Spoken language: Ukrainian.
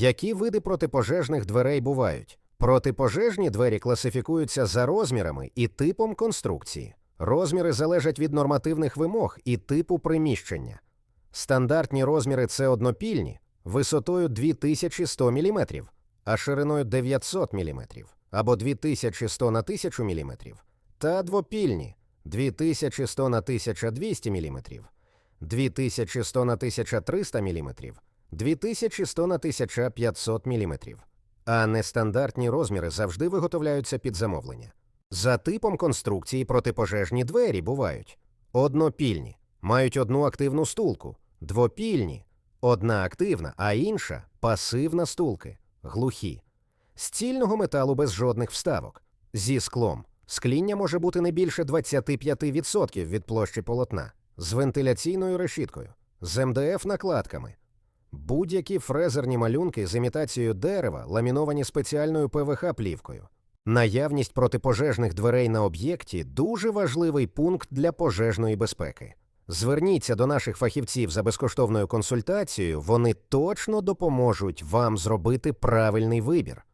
Які види протипожежних дверей бувають? Протипожежні двері класифікуються за розмірами і типом конструкції. Розміри залежать від нормативних вимог і типу приміщення. Стандартні розміри це однопільні висотою 2100 мм, а шириною 900 мм або 2100 на 1000 мм, та двопільні 2100 на 1200 мм, 2100 на 1300 мм, 2100 на 1500 мм. А нестандартні розміри завжди виготовляються під замовлення. За типом конструкції протипожежні двері бувають однопільні, мають одну активну стулку, двопільні, одна активна, а інша пасивна стулки, глухі, з цільного металу без жодних вставок, зі склом. Скління може бути не більше 25% від площі полотна, з вентиляційною решіткою, з МДФ накладками. Будь-які фрезерні малюнки з імітацією дерева ламіновані спеціальною ПВХ плівкою. Наявність протипожежних дверей на об'єкті дуже важливий пункт для пожежної безпеки. Зверніться до наших фахівців за безкоштовною консультацією, вони точно допоможуть вам зробити правильний вибір.